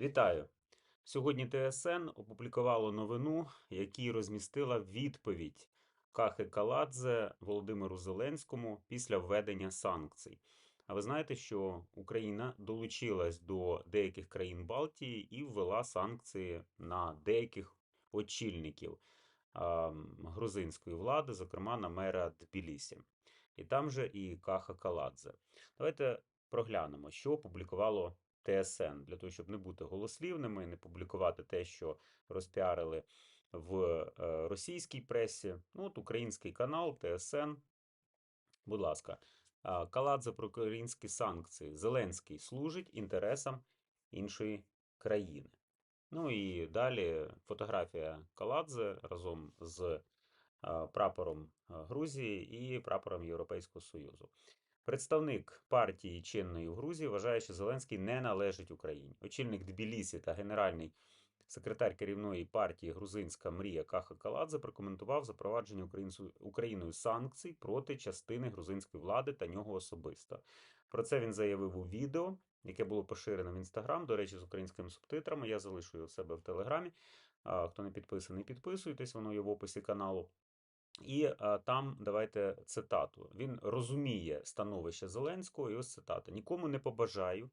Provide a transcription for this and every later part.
Вітаю! Сьогодні ТСН опублікувало новину, якій розмістила відповідь Кахи Каладзе Володимиру Зеленському після введення санкцій. А ви знаєте, що Україна долучилась до деяких країн Балтії і ввела санкції на деяких очільників грузинської влади, зокрема на мера Тбілісі. І там же і Каха Каладзе. Давайте проглянемо, що опублікувало ТСН для того, щоб не бути голослівними, не публікувати те, що розпіарили в е, російській пресі. Ну, от український канал ТСН. Будь ласка, Каладзе про українські санкції. Зеленський служить інтересам іншої країни. Ну і далі фотографія Каладзе разом з а, прапором Грузії і прапором Європейського Союзу. Представник партії чинної в Грузії вважає, що Зеленський не належить Україні. Очільник Тбілісі та генеральний секретар керівної партії Грузинська мрія Каха Каладзе прокоментував запровадження Україною санкцій проти частини грузинської влади та нього особисто. Про це він заявив у відео, яке було поширено в інстаграм. До речі, з українськими субтитрами. Я залишу його у себе в телеграмі. Хто не підписаний, підписуйтесь, воно є в описі каналу. І а, там давайте цитату. Він розуміє становище Зеленського, і ось цитата: Нікому не побажаю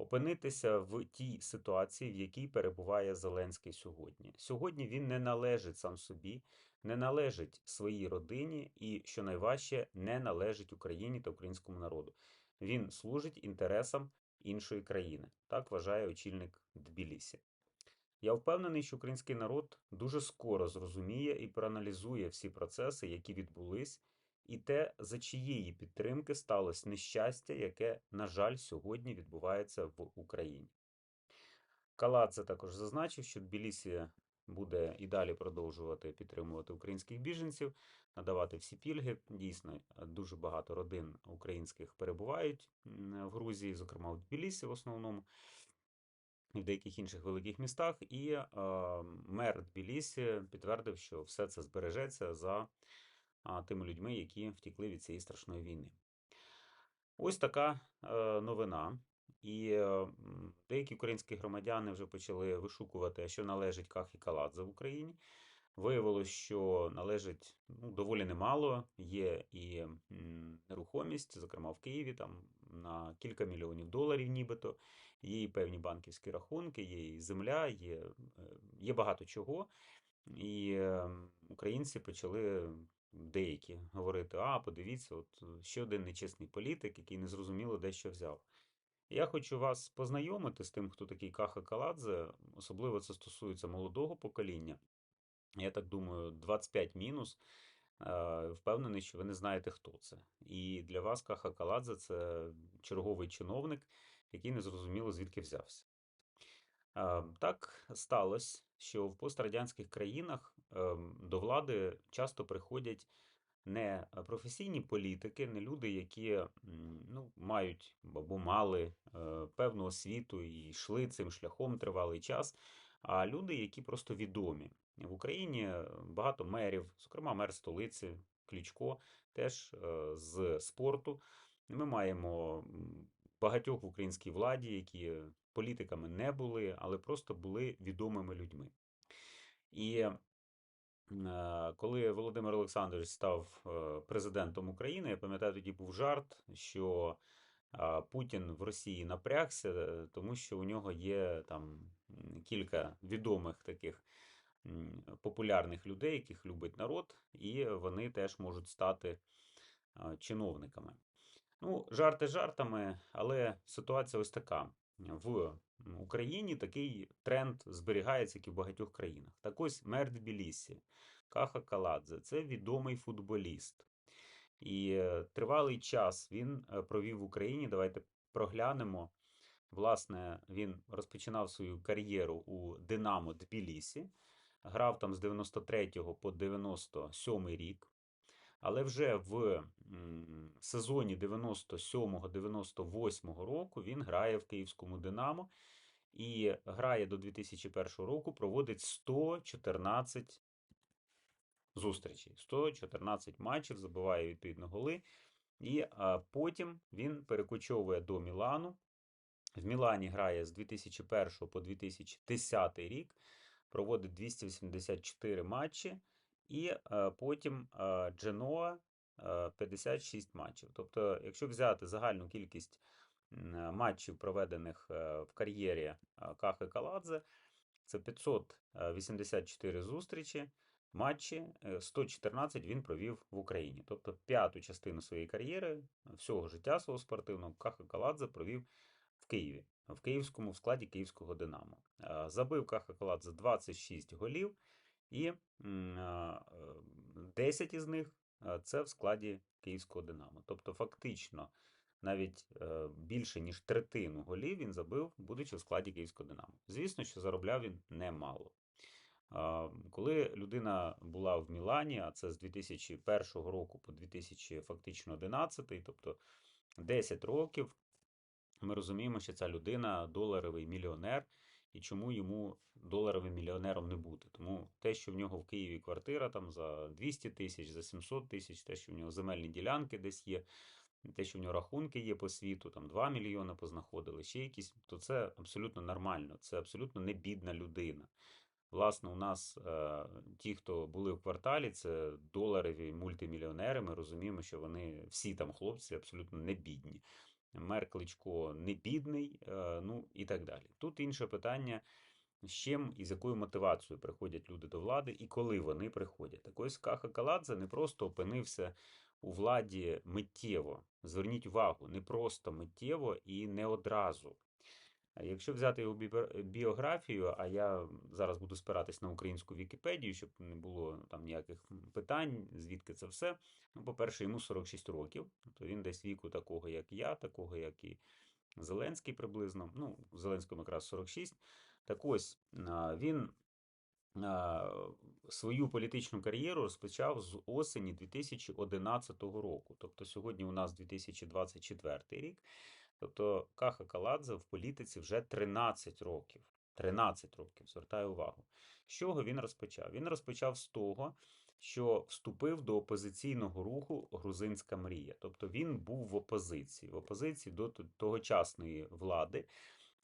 опинитися в тій ситуації, в якій перебуває Зеленський сьогодні. Сьогодні він не належить сам собі, не належить своїй родині, і що найважче, не належить Україні та українському народу. Він служить інтересам іншої країни. Так вважає очільник Тбілісі. Я впевнений, що український народ дуже скоро зрозуміє і проаналізує всі процеси, які відбулись, і те, за чиєї підтримки сталося нещастя, яке, на жаль, сьогодні відбувається в Україні. Каладзе також зазначив, що Тбілісі буде і далі продовжувати підтримувати українських біженців, надавати всі пільги. Дійсно, дуже багато родин українських перебувають в Грузії, зокрема в Тбілісі в основному в деяких інших великих містах. І е, мер Тбілісі підтвердив, що все це збережеться за е, тими людьми, які втікли від цієї страшної війни. Ось така е, новина. І е, деякі українські громадяни вже почали вишукувати, що належить Кахі Каладзе в Україні. Виявилось, що належить ну, доволі немало. Є і нерухомість, зокрема в Києві, там на кілька мільйонів доларів, нібито. Є і певні банківські рахунки, є і земля, є, е, є багато чого. І е, українці почали деякі говорити: а, подивіться, от е, ще один нечесний політик, який незрозуміло де що взяв. Я хочу вас познайомити з тим, хто такий Каха Каладзе, особливо це стосується молодого покоління. Я так думаю, 25 мінус. Впевнений, що ви не знаєте, хто це. І для вас Каха Каладзе це черговий чиновник, який не зрозуміло звідки взявся. Так сталося, що в пострадянських країнах ем, до влади часто приходять не професійні політики, не люди, які ну, мають або мали е, певну освіту і йшли цим шляхом тривалий час, а люди, які просто відомі. В Україні е, багато мерів, зокрема мер столиці Кличко, теж е, з спорту. Ми маємо багатьох в українській владі, які політиками не були, але просто були відомими людьми. І е, коли Володимир Олександрович став президентом України, я пам'ятаю, тоді був жарт, що Путін в Росії напрягся, тому що у нього є там кілька відомих таких популярних людей, яких любить народ, і вони теж можуть стати чиновниками. Ну, жарти жартами, але ситуація ось така. В Україні такий тренд зберігається, як і в багатьох країнах. Так ось мер Тбілісі, Каха Каладзе це відомий футболіст. І е, тривалий час він е, провів в Україні. Давайте проглянемо. Власне, він розпочинав свою кар'єру у Динамо Тбілісі, грав там з 93 по 97 рік. Але вже в сезоні 97-98 року він грає в Київському Динамо і грає до 2001 року, проводить 114 зустрічей, 114 матчів, забиває відповідно голи. І а, потім він перекочовує до Мілану, В Мілані грає з 2001 по 2010 рік, проводить 284 матчі, і е, потім е, Дженоа е, 56 матчів. Тобто, якщо взяти загальну кількість е, матчів, проведених е, в кар'єрі е, Кахи Каладзе, це 584 зустрічі, матчі, е, 114 він провів в Україні. Тобто п'яту частину своєї кар'єри, всього життя свого спортивного, Каха Каладзе провів в Києві, в київському в складі київського Динамо. Е, Забив Каха Каладзе 26 голів, і м, е, е, 10 із них е, це в складі київського Динамо. Тобто, фактично, навіть е, більше ніж третину голів він забив, будучи в складі київського Динамо. Звісно, що заробляв він немало. Коли людина була в Мілані, а це з 2001 року по 2000 фактично 11, тобто 10 років, ми розуміємо, що ця людина доларовий мільйонер, і чому йому доларовим мільйонером не бути. Тому те, що в нього в Києві квартира там за 200 тисяч, за 700 тисяч, те, що в нього земельні ділянки десь є, те, що в нього рахунки є по світу, там 2 мільйони познаходили, ще якісь, то це абсолютно нормально, це абсолютно не бідна людина. Власне, у нас е, ті, хто були в кварталі, це доларові мультимільйонери. Ми розуміємо, що вони всі там хлопці абсолютно не бідні. Мер Кличко не бідний, е, ну і так далі. Тут інше питання, з чим і з якою мотивацією приходять люди до влади і коли вони приходять. Так ось Каха Каладзе не просто опинився у владі миттєво. Зверніть увагу, не просто миттєво і не одразу. Якщо взяти його бібе- біографію, а я зараз буду спиратись на українську Вікіпедію, щоб не було там ніяких питань, звідки це все. Ну, по-перше, йому 46 років, тобто він десь віку такого, як я, такого, як і Зеленський приблизно. Ну, Зеленському якраз 46. Так ось він свою політичну кар'єру розпочав з осені 2011 року. Тобто сьогодні у нас 2024 рік. Тобто Каха Каладзе в політиці вже 13 років. 13 років, звертаю увагу. З чого він розпочав? Він розпочав з того, що вступив до опозиційного руху Грузинська мрія. Тобто він був в опозиції, в опозиції до тогочасної влади.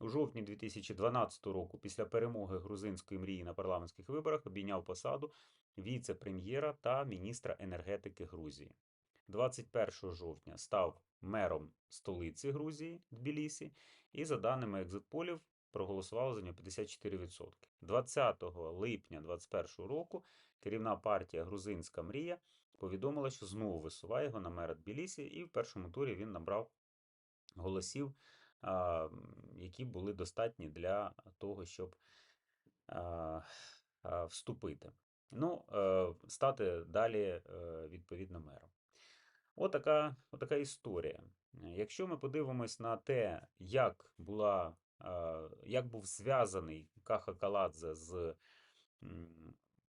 У жовтні 2012 року, після перемоги грузинської мрії на парламентських виборах, обійняв посаду віце-прем'єра та міністра енергетики Грузії. 21 жовтня став мером столиці Грузії Тбілісі, і за даними екзитполів проголосувало за нього 54%. 20 липня 2021 року керівна партія Грузинська мрія повідомила, що знову висуває його на мера Тбілісі, і в першому турі він набрав голосів, які були достатні для того, щоб вступити. Ну, е, стати далі е, відповідно мером. Отака, отака історія. Якщо ми подивимось на те, як була, як був зв'язаний Каха Каладзе з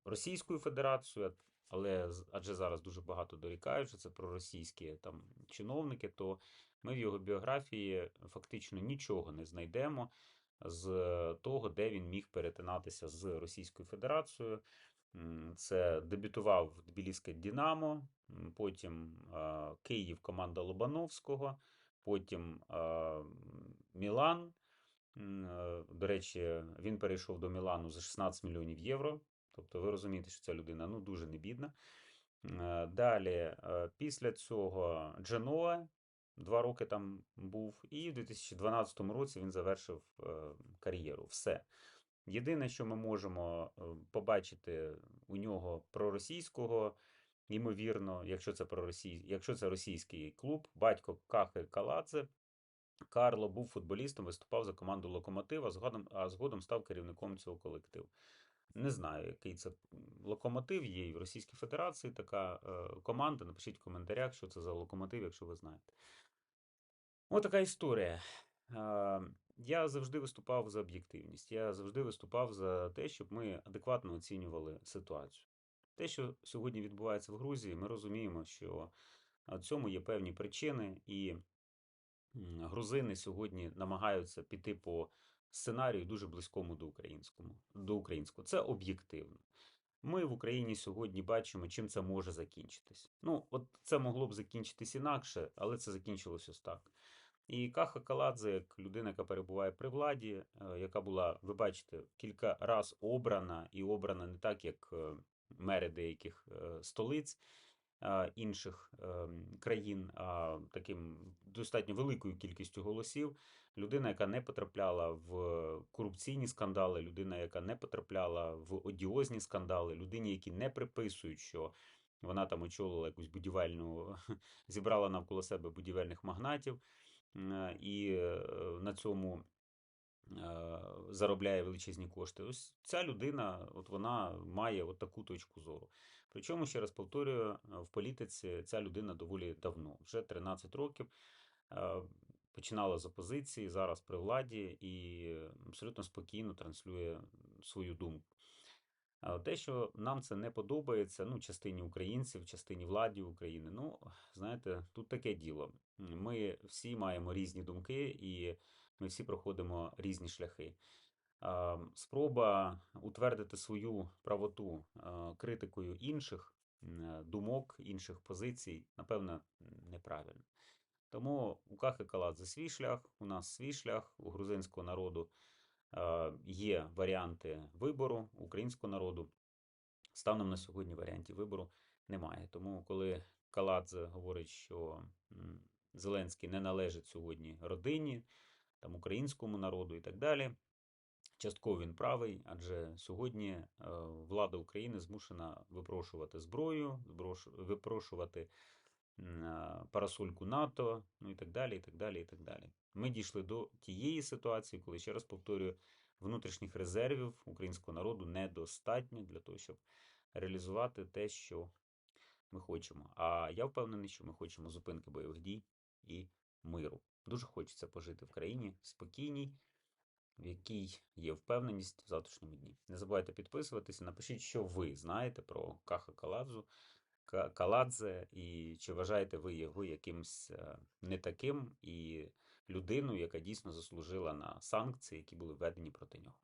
Російською Федерацією, але адже зараз дуже багато дорікають, що це проросійські там чиновники, то ми в його біографії фактично нічого не знайдемо з того, де він міг перетинатися з Російською Федерацією. Це дебютував в Тбіліське Дінамо, потім Київ, команда Лобановського, потім Мілан. Е, До речі, він перейшов до Мілану за 16 мільйонів євро. Тобто ви розумієте, що ця людина ну, дуже не бідна. Е, Далі, е, після цього Дженоа, два роки там був, і в 2012 році він завершив кар'єру. Все. Єдине, що ми можемо е, побачити у нього проросійського, ймовірно, якщо це проросій... якщо це російський клуб, батько Кахи Каладзе, Карло був футболістом, виступав за команду Локомотив, а згодом, а згодом став керівником цього колективу. Не знаю, який це локомотив. Є в Російській Федерації така е, команда. Напишіть в коментарях, що це за локомотив, якщо ви знаєте. Ось така історія. Е, Я завжди виступав за об'єктивність. Я завжди виступав за те, щоб ми адекватно оцінювали ситуацію. Те, що сьогодні відбувається в Грузії, ми розуміємо, що цьому є певні причини, і грузини сьогодні намагаються піти по сценарію дуже близькому до українському, до українського. Це об'єктивно. Ми в Україні сьогодні бачимо, чим це може закінчитись. Ну, от це могло б закінчитись інакше, але це закінчилось ось так. І Каха Каладзе, як людина, яка перебуває при владі, е, яка була, ви бачите, кілька раз обрана, і обрана не так, як е, мери деяких е, столиць інших країн, а таким достатньо великою кількістю голосів. Людина, яка не потрапляла в корупційні скандали, людина, яка не потрапляла в одіозні скандали, людині, які не приписують, що вона там очолила якусь будівельну, зібрала навколо себе будівельних магнатів і е, на цьому е, заробляє величезні кошти. Ось ця людина, от вона має от таку точку зору. Причому, ще раз повторюю, в політиці ця людина доволі давно, вже 13 років. е, Починала з опозиції, зараз при владі і абсолютно спокійно транслює свою думку. Те, що нам це не подобається, ну, частині українців, частині владі України, ну, знаєте, тут таке діло. Ми всі маємо різні думки, і ми всі проходимо різні шляхи. Спроба утвердити свою правоту критикою інших думок, інших позицій, напевно, неправильно. Тому у Кахи Каладзе свій шлях, у нас свій шлях, у грузинського народу є варіанти вибору, українського народу станом на сьогодні варіантів вибору немає. Тому, коли Каладзе говорить, що Зеленський не належить сьогодні родині, там українському народу і так далі. Частково він правий, адже сьогодні е, влада України змушена випрошувати зброю, випрошувати парасольку НАТО, ну і так далі, і так далі, і так далі. Ми дійшли до тієї ситуації, коли, ще раз повторюю, внутрішніх резервів українського народу недостатньо для того, щоб реалізувати те, що ми хочемо. А я впевнений, що ми хочемо зупинки бойових дій і миру. Дуже хочеться пожити в країні спокійній, в якій є впевненість в завтрашньому дні. Не забувайте підписуватися, напишіть, що ви знаєте про Каха Каладзу. Ка- Каладзе, і чи вважаєте ви його якимсь е, не таким і людиною, яка дійсно заслужила на санкції, які були введені проти нього?